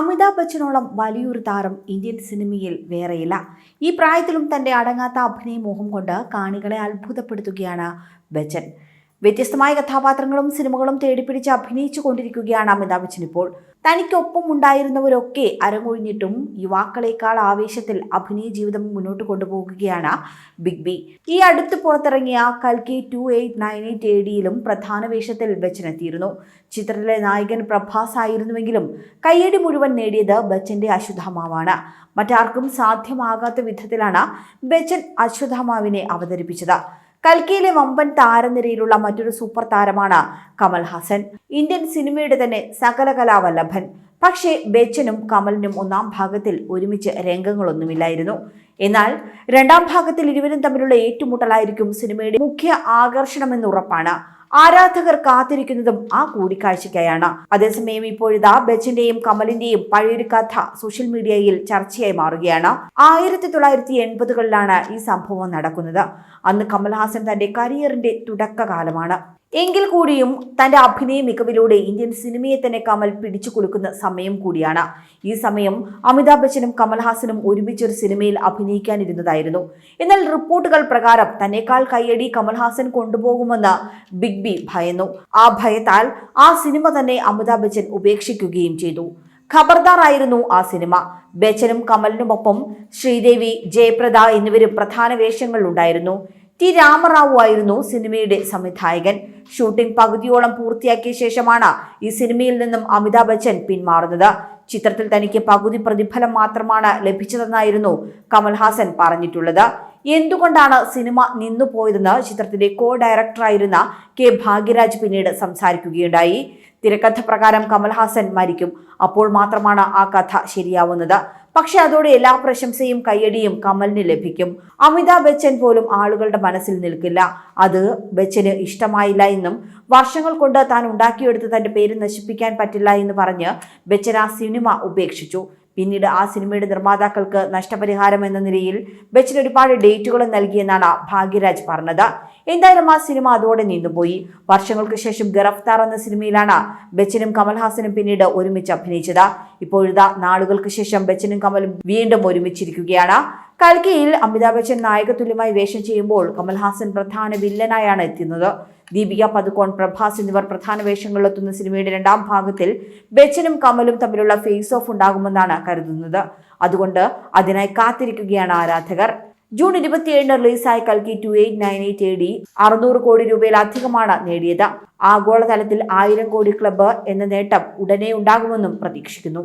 അമിതാഭ് ബച്ചനോളം വലിയൊരു താരം ഇന്ത്യൻ സിനിമയിൽ വേറെയില്ല. ഈ പ്രായത്തിലും തന്റെ അടങ്ങാത്ത അഭിനയ മോഹം കൊണ്ട് കാണികളെ അത്ഭുതപ്പെടുത്തുകയാണ് ബച്ചൻ. വ്യത്യസ്തമായ കഥാപാത്രങ്ങളും സിനിമകളും തേടിപ്പിടിച്ച് അഭിനയിച്ചു കൊണ്ടിരിക്കുകയാണ് അമിതാഭ് ബച്ചൻ ഇപ്പോൾ. തനിക്കൊപ്പം ഉണ്ടായിരുന്നവരൊക്കെ അരങ്ങൊഴിഞ്ഞിട്ടും യുവാക്കളെക്കാൾ ആവേശത്തിൽ അഭിനയ ജീവിതം മുന്നോട്ട് കൊണ്ടുപോകുകയാണ് ബിഗ് ബി. ഈ അടുത്ത് പുറത്തിറങ്ങിയ കൽക്കി two eight nine eight A ഡിയിലും പ്രധാന വേഷത്തിൽ ബച്ചനെത്തിയിരുന്നു ചിത്രത്തിലെ നായകൻ പ്രഭാസ് ആയിരുന്നുവെങ്കിലും കയ്യടി മുഴുവൻ നേടിയത് ബച്ചന്റെ അശ്വത്ഥമാവാണ്. മറ്റാർക്കും സാധ്യമാകാത്ത വിധത്തിലാണ് ബച്ചൻ അശ്വത്ഥമാവിനെ അവതരിപ്പിച്ചത്. കൽക്കിയിലെ വമ്പൻ താരനിരയിലുള്ള മറ്റൊരു സൂപ്പർ താരമാണ് കമൽ ഹാസൻ. ഇന്ത്യൻ സിനിമയുടെ തന്നെ സകല കലാവല്ലഭൻ. പക്ഷേ ബച്ചനും കമലിനും ഒന്നാം ഭാഗത്തിൽ ഒരുമിച്ച് രംഗങ്ങളൊന്നുമില്ലായിരുന്നു. എന്നാൽ രണ്ടാം ഭാഗത്തിൽ ഇരുവരും തമ്മിലുള്ള ഏറ്റുമുട്ടലായിരിക്കും സിനിമയുടെ മുഖ്യ ആകർഷണമെന്ന് ഉറപ്പാണ് ആരാധകർ കാത്തിരിക്കുന്നതും ആ കൂടിക്കാഴ്ചയ്ക്കായാണ്. അതേസമയം ഇപ്പോഴിതാ ബച്ചന്റെയും കമലിന്റെയും പഴയൊരു കഥ സോഷ്യൽ മീഡിയയിൽ ചർച്ചയായി മാറുകയാണ്. ആയിരത്തി തൊള്ളായിരത്തി എൺപതുകളിലാണ് ഈ സംഭവം നടക്കുന്നത്. അന്ന് കമൽഹാസൻ തന്റെ കരിയറിന്റെ തുടക്കകാലമാണ്. എങ്കിൽ കൂടിയും തന്റെ അഭിനയ മികവിലൂടെ ഇന്ത്യൻ സിനിമയെ തന്നെ കമൽ പിടിച്ചു കൊടുക്കുന്ന സമയം കൂടിയാണ്. ഈ സമയം അമിതാഭ് ബച്ചനും കമൽഹാസനും ഒരുമിച്ചൊരു സിനിമയിൽ അഭിനയിക്കാനിരുന്നതായിരുന്നു. എന്നാൽ റിപ്പോർട്ടുകൾ പ്രകാരം തന്നെക്കാൾ കയ്യടി കമൽഹാസൻ കൊണ്ടുപോകുമെന്ന് ബിഗ് ബി ഭയന്നു. ആ ഭയത്താൽ ആ സിനിമ തന്നെ അമിതാഭ് ബച്ചൻ ഉപേക്ഷിക്കുകയും ചെയ്തു. ഖബർദാർ ആയിരുന്നു ആ സിനിമ. ബച്ചനും കമലിനുമൊപ്പം ശ്രീദേവി ജയപ്രദ എന്നിവരും പ്രധാന വേഷങ്ങളിലുണ്ടായിരുന്നു. ടി രാമറാവു ആയിരുന്നു സിനിമയുടെ സംവിധായകൻ. ഷൂട്ടിംഗ് പകുതിയോളം പൂർത്തിയാക്കിയ ശേഷമാണ് ഈ സിനിമയിൽ നിന്നും അമിതാഭ് ബച്ചൻ പിന്മാറുന്നത്. ചിത്രത്തിൽ തനിക്ക് പകുതി പ്രതിഫലം മാത്രമാണ് ലഭിച്ചതെന്നായിരുന്നു കമൽഹാസൻ പറഞ്ഞിട്ടുള്ളത്. എന്തുകൊണ്ടാണ് സിനിമ നിന്നുപോയതെന്ന് ചിത്രത്തിന്റെ കോ ഡയറക്ടറായിരുന്ന കെ ഭാഗ്യരാജ് പിന്നീട് സംസാരിക്കുകയുണ്ടായി. തിരക്കഥ പ്രകാരം കമൽഹാസൻ മരിക്കും. അപ്പോൾ മാത്രമാണ് ആ കഥ ശരിയാവുന്നത്. പക്ഷെ അതോടെ എല്ലാ പ്രശംസയും കയ്യടിയും കമലിന് ലഭിക്കും. അമിതാഭ് ബച്ചൻ പോലും ആളുകളുടെ മനസ്സിൽ നിൽക്കില്ല. അത് ബച്ചന് ഇഷ്ടമായില്ല എന്നും വർഷങ്ങൾ കൊണ്ട് താൻ ഉണ്ടാക്കിയെടുത്ത് തന്റെ പേര് നശിപ്പിക്കാൻ പറ്റില്ല എന്ന് പറഞ്ഞ് ബച്ചൻ ആ സിനിമ ഉപേക്ഷിച്ചു. പിന്നീട് ആ സിനിമയുടെ നിർമ്മാതാക്കൾക്ക് നഷ്ടപരിഹാരം എന്ന നിലയിൽ ബച്ചൻ ഒരുപാട് ഡേറ്റുകൾ നൽകിയെന്നാണ് ഭാഗ്യരാജ് പറഞ്ഞത്. എന്തായാലും ആ സിനിമ അതോടെ നിന്നുപോയി വർഷങ്ങൾക്ക് ശേഷം ഗറഫ്താർ എന്ന സിനിമയിലാണ് ബച്ചനും കമൽഹാസനും പിന്നീട് ഒരുമിച്ച് അഭിനയിച്ചത്. ഇപ്പോഴിതാ നാളുകൾക്ക് ശേഷം ബച്ചനും കമലും വീണ്ടും ഒരുമിച്ചിരിക്കുകയാണ്. കൽക്കിയിൽ അമിതാഭ് ബച്ചൻ നായകതുല്യമായി വേഷം ചെയ്യുമ്പോൾ കമൽഹാസൻ പ്രധാന വില്ലനായാണ് എത്തുന്നത്. ദീപിക പതുക്കോൺ പ്രഭാസ് എന്നിവർ പ്രധാന വേഷങ്ങളിലെത്തുന്ന സിനിമയുടെ രണ്ടാം ഭാഗത്തിൽ ബച്ചനും കമലും തമ്മിലുള്ള ഫേസ് ഓഫ് ഉണ്ടാകുമെന്നാണ് കരുതുന്നത്. അതുകൊണ്ട് അതിനായി കാത്തിരിക്കുകയാണ് ആരാധകർ. ജൂൺ ഇരുപത്തിയേഴിന് റിലീസായ കൽക്കി two eight nine eight A D അറുന്നൂറ് കോടി രൂപയിലധികമാണ് നേടിയത്. ആഗോളതലത്തിൽ ആയിരം കോടി ക്ലബ്ബ് എന്ന നേട്ടം ഉടനെ ഉണ്ടാകുമെന്നും പ്രതീക്ഷിക്കുന്നു.